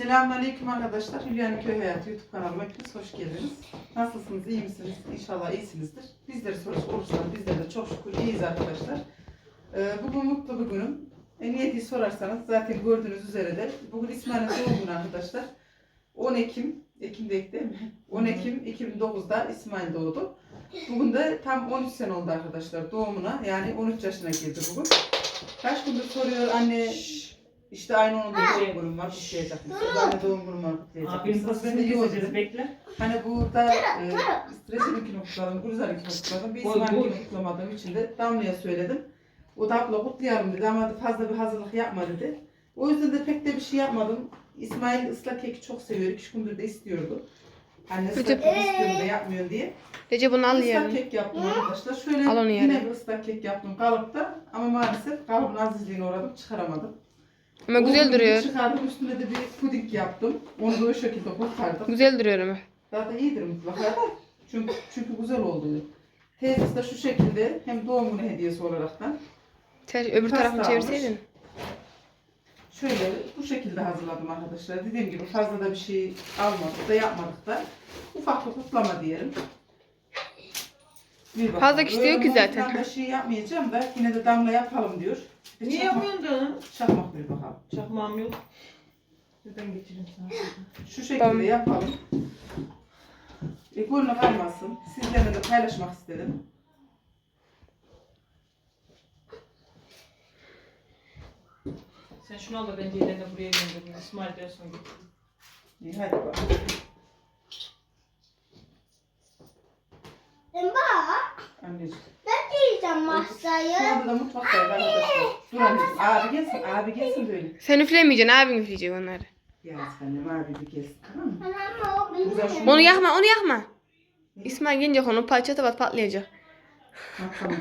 Selamünaleyküm arkadaşlar. Hülya'nın Köy Hayatı YouTube kanalıma hepiniz hoş geldiniz. Nasılsınız? iyi misiniz? İnşallah iyisinizdir. Bizleri soracak olursanız bizler de çok şükür iyiyiz arkadaşlar. Ee, bugün mutlu bir günüm. E, niye diye sorarsanız zaten gördüğünüz üzere de bugün İsmail'in doğum günü arkadaşlar. 10 Ekim, Ekim değil değil mi? 10 Ekim 2009'da İsmail doğdu. Bugün de tam 13 sene oldu arkadaşlar doğumuna. Yani 13 yaşına girdi bugün. Kaç gündür soruyor anne işte aynı onun da doğum günüm var kutlayacak mısınız? Ben de doğum günüm var kutlayacak Abinin mısınız? Ben pasını de keseceğiz bekle. Hani burada e, Stresin'inkini kutladım, Gürüzar'ınkini kutladım. Bir Oy, İsmail'inkini kutlamadığım için de Damla'ya söyledim. O da abla kutlayalım dedi ama fazla bir hazırlık yapma dedi. O yüzden de pek de bir şey yapmadım. İsmail ıslak keki çok seviyor. İki gündür de istiyordu. Anne ıslak kek istiyorum da yapmıyor diye. Recep bunu al Islak yiyelim. kek yaptım arkadaşlar. Şöyle Al onu yine bir ıslak kek yaptım kalıpta. Ama maalesef kalıbın azizliğine uğradım. Çıkaramadım. Ama güzel duruyor. Çıkardım üstüne de bir puding yaptım. Onu da o şekilde kurtardım. Güzel duruyor ama. Zaten iyidir mutlaka da. Çünkü, çünkü güzel oldu. Teyzesi de şu şekilde hem doğum günü hediyesi olaraktan Ter, öbür Pasta tarafını almış. çevirseydin. şöyle bu şekilde hazırladım arkadaşlar. Dediğim gibi fazla da bir şey almadık da yapmadık da ufak bir kutlama diyelim. Bir bakalım. Fazla kişi de yok ki zaten. Ben de şey yapmayacağım da yine de damla yapalım diyor. Bir Niye çakmak- yapmıyorsun da? Çakmak bir bakalım. Çakmağım yok. Neden getireyim sana? Şu şekilde Tamam. yapalım. E, gönlü kalmasın. Sizlerle de paylaşmak istedim. Sen şunu al da bence ileride buraya gönderin. İsmail dersin git. İyi hadi bakalım. Bak, Anneciğim. Yiyeceğim Şu masayı. anda da mutfaktayız arkadaşlar. Dur anneciğim. Abi gelsin. Abi gelsin böyle. Sen üflemeyeceksin abin üfleyecek onları. Ya annem abi bir gelsin. Tamam mı? O şunu. Onu yakma onu yakma. İsmail gelince onu parçata bat patlayacak. Ha, tamam.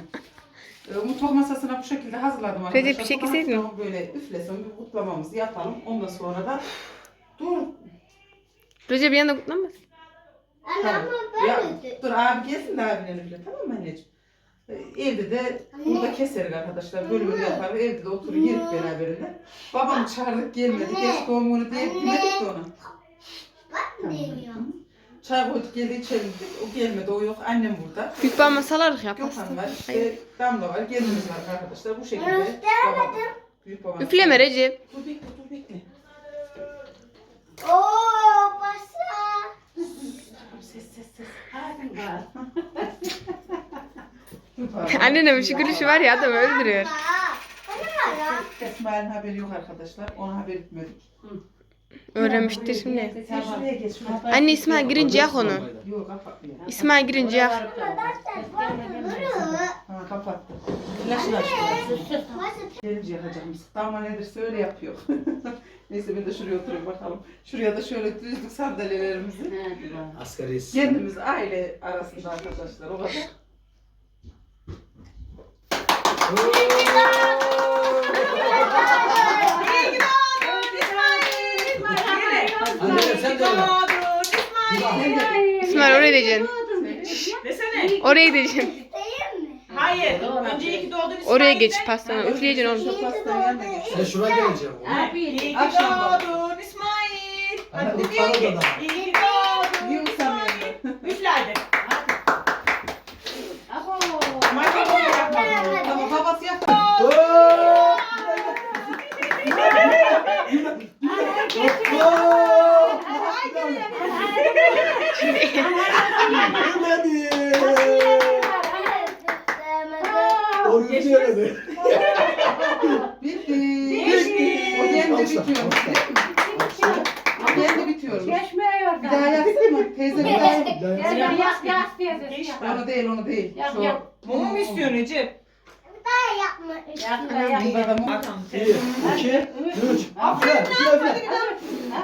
E, mutfak masasına bu şekilde hazırladım arkadaşlar. Bir şey Bu keseydin. hafta Böyle üflesin bir kutlamamızı yapalım. Ondan sonra da dur. Recep bir yanda kutlamaz. Anne Tamam. ama Ya, ben de. dur abi gelsin de abinin üfle. Tamam mı anneciğim? E, Evde de burada keseriz arkadaşlar. Bölümünü yapar. Evde de oturur yerik beraberinde. Babamı çağırdık gelmedi. Geç doğum günü diye demedik de ona. Ben yemiyorum. Çay koyduk geldi içelim dedik. O gelmedi o yok. Annem burada. Büyük babama salarız ya pasta. Gökhan var. İşte Damla var. Geliniz var arkadaşlar. Bu şekilde. Babam. Büyük babam. Üfleme Recep. Dur bekle dur bekle. Oo pasta. Tamam, Ses ses ses. Hadi var. Annenin bir şu gülüşü var ya adam öldürüyor. İsmail'in haberi yok arkadaşlar. Ona haber etmedik. Öğrenmiştir şimdi. Anne İsmail girince yak onu. İsmail girince yak. Ha kapattı. Flaşını açtı. Gelince yakacakmış. Damla nedir söyle yapıyor. Neyse ben de şuraya oturayım bakalım. Şuraya da şöyle düzdük sandalyelerimizi. Asgari Kendimiz aile arasında arkadaşlar o kadar. Anne sen de öyle. İsmail oraya diyeceksin. Desene. Oraya diyeceksin. Hayır. Önce iki doğdun İsmail. Oraya geç pastanı. Üfleyeceksin geç. Sen şuraya geleceksin. İyi ki Akşam doğdun İsmail. Hadi diyor ki. İyi ki doğdun Niye usanıyorsun? Üfle hadi. Mikrofonu yapma. Tamam babası yap. Gelmedi. Bitti. Bitti. O kendi Alkışla, bitiyor. O kendi bitiyor. Geçmiyor Bir daha yapsın mı? Teyze bir daha yap. Ya yas yas teyze. Onu değil onu değil. Yap, Şu yap. Mumu mu istiyorsun Recep? Bunda da mum. Bakalım. Bir, iki, üç.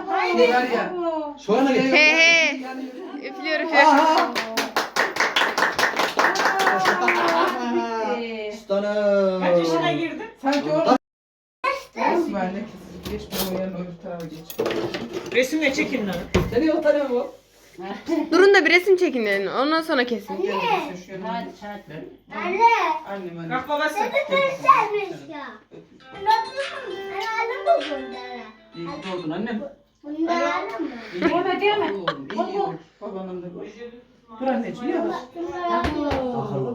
Bu var ya. Sonra git. He he. Üflüyor üflüyor. Aha. Stanım. Kaç yaşına girdin? Sanki orada. İsmail ne kesin. Geç ben o yanına öbür tarafa geç. Resimle çekin lan. Seni o tane bu. Durun da bir resim çekin dedin. Ondan sonra kesin. De yanına. Hadi hadi. Anne, Annem annem. Kalk babası. sermiş ya. Anne, anne bu göndere. İyi ki doğdun annem. Bunlar mı? Yeme deme. Oğlum iyi olur. Babanın da koy. Dur anneciğim yavaş. Akıllı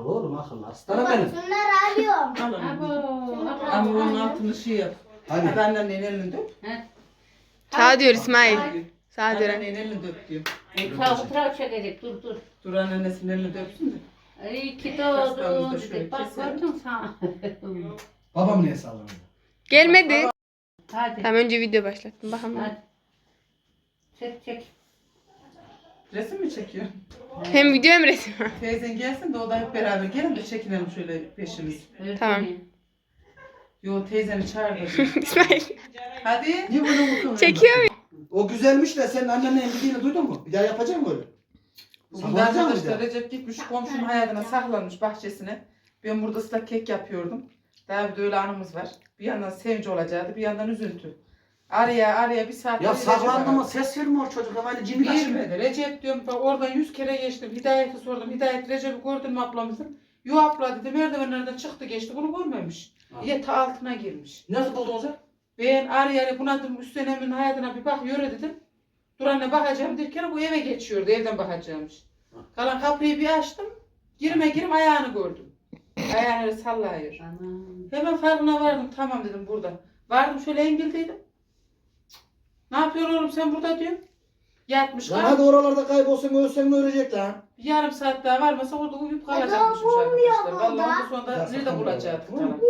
oğlum akıllı. Aslanım Baba benim. şunları alıyorum. Al Abo. onu. Ama onun altını şey yap. Hadi. Hadi annenin elini dök. Sağ diyor İsmail. Sağ diyor. Annenin elini dök diyor. Sağ oturak çekecek dur dur. Dur anneannesinin elini döksün de. İyi ki Hastamızı da doğdu şöyle dedik. Bak gördün sana. Babam niye sallanıyor? Gelmedi. Hadi. Tamam önce video başlattım. Bakalım. Hadi. Çek çek. Resim mi çekiyor? Hem video hem resim. Teyzen gelsin de o da hep beraber gelin de çekinelim şöyle peşimiz. Tamam. Yo teyzeni çağır da. İsmail. Hadi. Niye böyle bakıyorsun? Çekiyor mu? O güzelmiş de sen annenin emrediğini duydun mu? Bir daha yapacak mı öyle? Bugün de Saklanacak mı bir arkadaşlar daha? Recep gitmiş komşunun hayatına saklanmış bahçesine. Ben burada ıslak kek yapıyordum. Daha bir de öyle anımız var. Bir yandan sevinç olacaktı bir yandan üzüntü. Araya araya bir saat. Ya saklandı mı? Ses vermiyor çocuk. Hemen cini kaçırıyor. Girmedi. Recep diyorum bak oradan yüz kere geçtim. Hidayet'i sordum. Hidayet Recep'i gördün mü ablamızın? Yo abla dedi merdivenlerden çıktı geçti bunu görmemiş. Ha. Ya ta altına girmiş. Nasıl buldun sen? Ben araya araya buna dedim Üstenem'in hayatına bir bak yürü dedim. Dur anne bakacağım derken bu eve geçiyordu evden bakacağımış. Ha. Kalan kapıyı bir açtım. Girme girim ayağını gördüm. Ayağını sallıyor. Anam. Hemen farkına vardım tamam dedim burada. Vardım şöyle engildeydim. Ne yapıyorsun oğlum sen burada diyorum. Yatmış Lan kal. hadi oralarda kaybolsan ölsen ölecek lan. Bir yarım saat daha varmasa orada uyuyup kalacakmışmış Acaba bulmuyor arkadaşlar. mu Vallahi da? ondan sonra Ya da nerede bulacaktık bulma. tamam.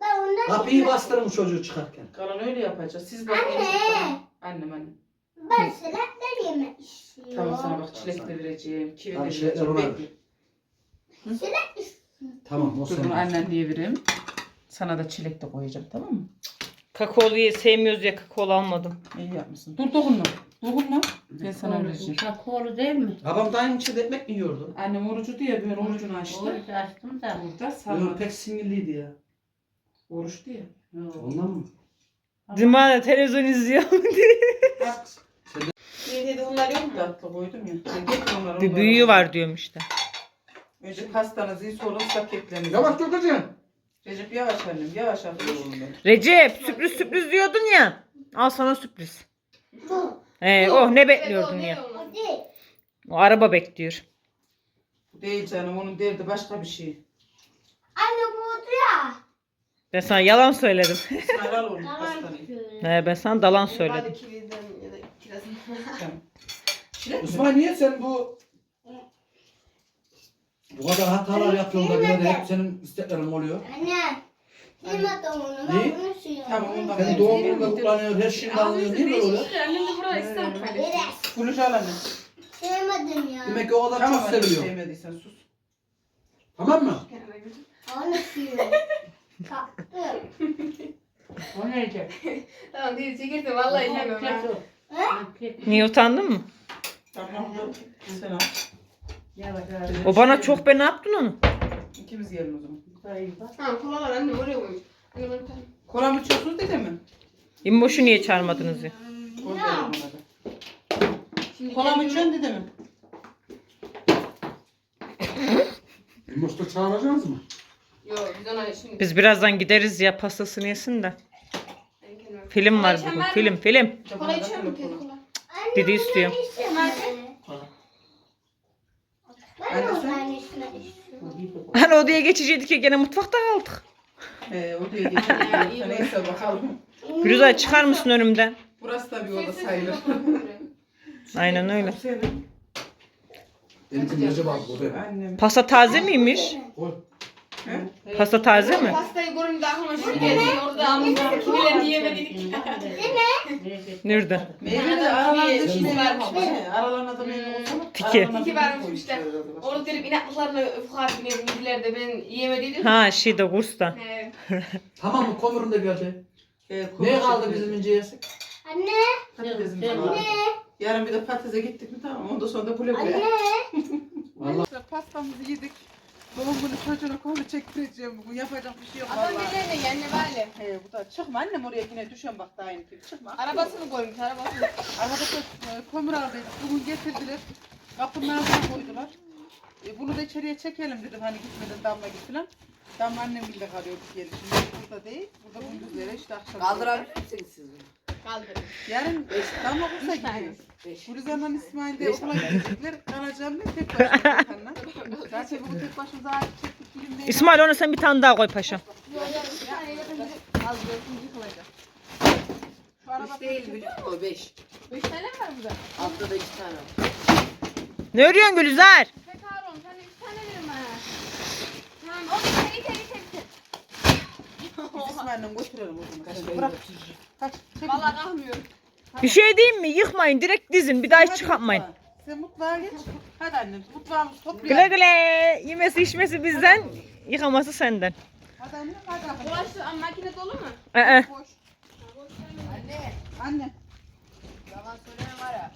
Ben ondan Kapıyı bastırın çocuğu çıkarken. Kalan öyle yapacağız. Siz bakın. Anne. Annem annem. Ben silahlar yemek istiyorum. Tamam sana bak çilek de vereceğim. Kivi de Tamam, çilekler vereceğim. ona Bekle. Silah Tamam o Dur bunu senin. annen diye vereyim. Sana da çilek de koyacağım tamam mı? Kakaolu ye- sevmiyoruz ya kakaolu almadım. İyi yapmışsın. Dur dokunma. Dokunma. Ben sana vereceğim. Kakaolu değil mi? Babam dayım içinde ekmek mi yiyordu? Annem orucu diye ben orucunu açtı. Oruç açtım da. Burada Yok sağlık. pek sinirliydi ya. Oruç diye. Ondan mı? Cuma televizyon izliyor. Bak. Ne dedi onlar yok mu? Tatlı koydum ya. Sen getir onları. Bir onları. büyüğü var diyorum işte. Önce pastanızı sonra ıslak keklerinizi. Yavaş dur kızım. Recep yavaş annem yavaş olsun. Recep sürpriz sürpriz diyordun ya. Al sana sürpriz. Ee, oh ne bekliyordun ya. O değil. O araba bekliyor. Bu Değil canım onun derdi başka bir şey. Anne bu ya. Ben sana yalan söyledim. Al oğlum Tamam. pastanı. Ee, ben sana dalan söyledim. Tamam. Çilek mi? İsmail niye sen bu bu kadar hatalar yapıyorsun da bir yerde hep senin isteklerin oluyor. Anne. Onu. Ne? Ben bunu siliyorum. Tamam ondan Senin doğum gününde kutlanıyor, her şeyini alıyor. Niye böyle oluyor? Biraz. Fuluş al anne. Sevmedim ya. Demek ki o kadar Tamam çok anne seviliyor. sevmediysen sus. Tamam mı? Onu siliyorum. Taktım. O neydi? Tamam değil çekirsin vallahi yemem ben. Niye utandın mı? Tamam. Sen al. Yavaş yavaş. O bana çok be ne yaptın onu? İkimiz yiyelim o zaman. Bak. Tamam kolalar annem oraya koymuş. Anne bana tane. Kola mı içiyorsunuz dedi mi? İmboşu niye çağırmadınız ya? Koy verelim ona da. Şimdi Kola mı kendime- içiyorsun dedi mi? Yumurta çağıracağız mı? Yok biz ona şimdi. Biz birazdan gideriz ya pastasını yesin de. Ben kendime- Film var içen bugün. var mı? Film film. Kola içiyor mu teyze kola? Anne Dedi istiyor. istemedi. Ben Anne sen? onların içine istiyorum. Hani odaya geçecektik ya gene mutfakta kaldık. Ee, odaya geçelim. Neyse bakalım. Gülüzay çıkar mısın önümden? Burası da bir oda sayılır. Aynen öyle. Annem. Pasta taze miymiş? Koy. He? Pasta taze mi? Pastayı görünce aklıma şu geldi. Orada almışlar. Kimilerini yemedik. Nerede? Meyve de aralarında Tiki şimdi var. var. Aralarına da meyve olsa mı? Tiki. Aralarına Tiki bir varmış koy işte. işte. Orada dedim inatlıklarla Ufuk abine bindiler de ben yiyemediydim. Ha şeyde kursta. He. Tamam mı? Komurun da geldi. Ee, Ne kaldı bizim ince yesek? Anne. Var. Yarın bir de patatese gittik mi tamam ondan sonra da güle güle. Anne. Vallahi Pastamızı yedik. Doğum günü çocuğuna konu çektireceğim bugün. Yapacak bir şey yok Adam vallahi. birilerine yanına böyle. He bu da çıkma annem oraya yine düşen bak daha aynı gibi çıkma. Arabasını koymuş arabasını. Arabada e, kömür aldıydık. Bugün getirdiler. Kapının ağzına koydular. E, bunu da içeriye çekelim dedim hani gitmeden damla git falan. Tam annem bile kalıyorduk gelişimde. Burada değil. Burada gündüzlere işte akşam. Kaldırabilir misiniz siz bunu? Kaldır. Yarın tam okula gidiyoruz. Beş. Gülizar'la İsmail de okula gidecekler. Kalacağım ben tek başıma. Zaten bugün tek başımıza ait çektik film değil. İsmail ona sen bir tane daha koy paşam. Şu araba Üç değil biliyor musun? Beş. Beş tane mi var burada? Haftada iki tane var. Ne örüyorsun Gülizar? Pek Harun sen de üç tane verin bana. Tamam o bir ite ite ite. İsmail'le götürelim o zaman. Kaç Bırak. Kaç. Çek. Vallahi kalkmıyorum. Bir şey diyeyim mi? Yıkmayın direkt dizin bir daha hiç Hadi çıkartmayın. mutfağa. Sen mutfağa geç. Hadi annem mutfağımızı Güle toplayalım. güle. Yemesi içmesi bizden, yıkaması senden. Hadi annem hadi. Bulaştı ama makine dolu mu? Ee, Boş. Anne. Anne. Yalan söyleme var ya.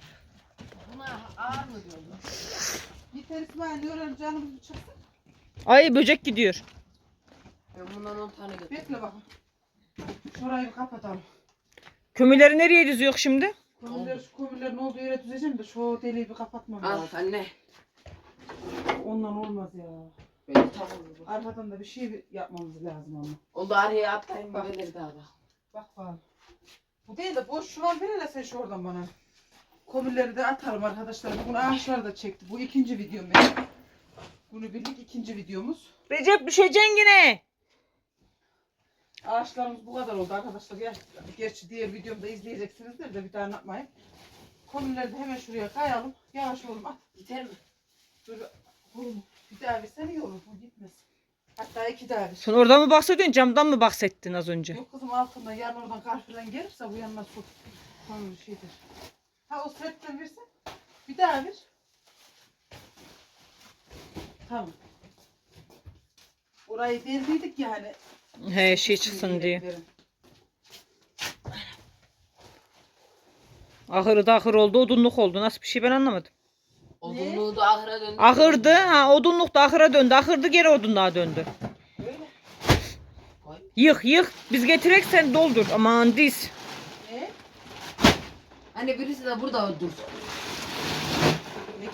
Buna ağır mı diyorsun? Yeter İsmail yoran canımız çıksın. ay böcek gidiyor. Ben bundan on tane götürdüm. Bekle bakın. Şurayı bir kapatalım. Kömürleri nereye diziyor şimdi? Kömürler, şu kömürlerin olduğu yere düzeceğim de şu deliği bir kapatmam Al lazım. anne. Ondan olmaz ya. Böyle bu. Arkadan da bir şey yapmamız lazım ama. O da araya atlayın mı gelir daha bak. Bak bakalım. Bu değil de boş şu an verirler sen şu oradan bana. Kömürleri de atalım arkadaşlar. Bugün ağaçlar da çekti. Bu ikinci videom benim. Bunu birlik ikinci videomuz. Recep düşeceksin yine. Ağaçlarımız bu kadar oldu arkadaşlar. Ger gerçi diğer videomda izleyeceksinizdir de bir daha anlatmayayım. De hemen şuraya kayalım. Yavaş oğlum at. Gider mi? Dur oğlum bir daha versen iyi olur. Bu gitmez. Hatta iki daha ver. Sen oradan mı bahsediyorsun camdan mı bahsettin az önce? Yok kızım altından yarın oradan kar falan gelirse bu yanına su konur şeydir. Ha o setten versen bir daha ver. Tamam. Orayı deldiydik ya hani. He şey çıksın diye. Ahırı da ahır oldu, odunluk oldu. Nasıl bir şey ben anlamadım. Odunluğu da ahıra döndü. Ahırdı, ha odunluk da ahıra döndü. Ahırdı geri odunluğa döndü. Yık yık. Biz getirek sen doldur. Aman diz. Ne? Anne birisi de burada dursun. Ne gel?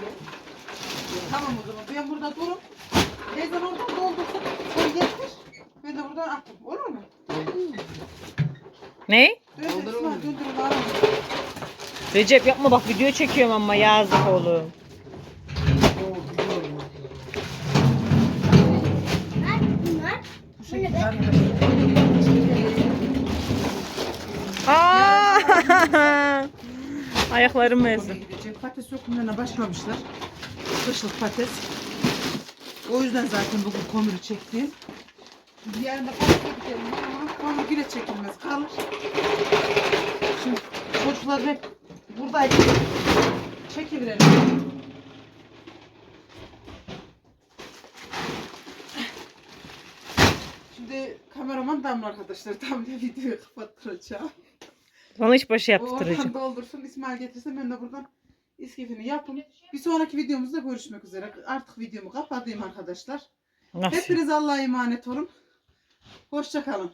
Tamam o zaman ben burada durup teyzen oradan doldursun. Sen getir. Ben de buradan attım. Olur mu? Ne? Döndür İsmail döndürün aramı. Recep yapma bak video çekiyorum ama yazık oğlum. Bu şekilde. Aa! Ayaklarım ezdi. Gidecek. Patates sökümlerine başlamışlar. Kışlık patates. O yüzden zaten bugün komürü çektim. Patates gidelim ama komür bile çekilmez. Kalır. Şimdi çocuklar hep buradaydı. Çekiverelim. Şimdi kameraman Damla arkadaşlar. Tam da videoyu kapattıracağım. Bana iş başı O yaptıracağım. oradan doldursun İsmail getirsin ben de buradan iskifini yapın. Bir sonraki videomuzda görüşmek üzere. Artık videomu kapatayım arkadaşlar. Nasıl? Hepiniz Allah'a emanet olun. Hoşça kalın.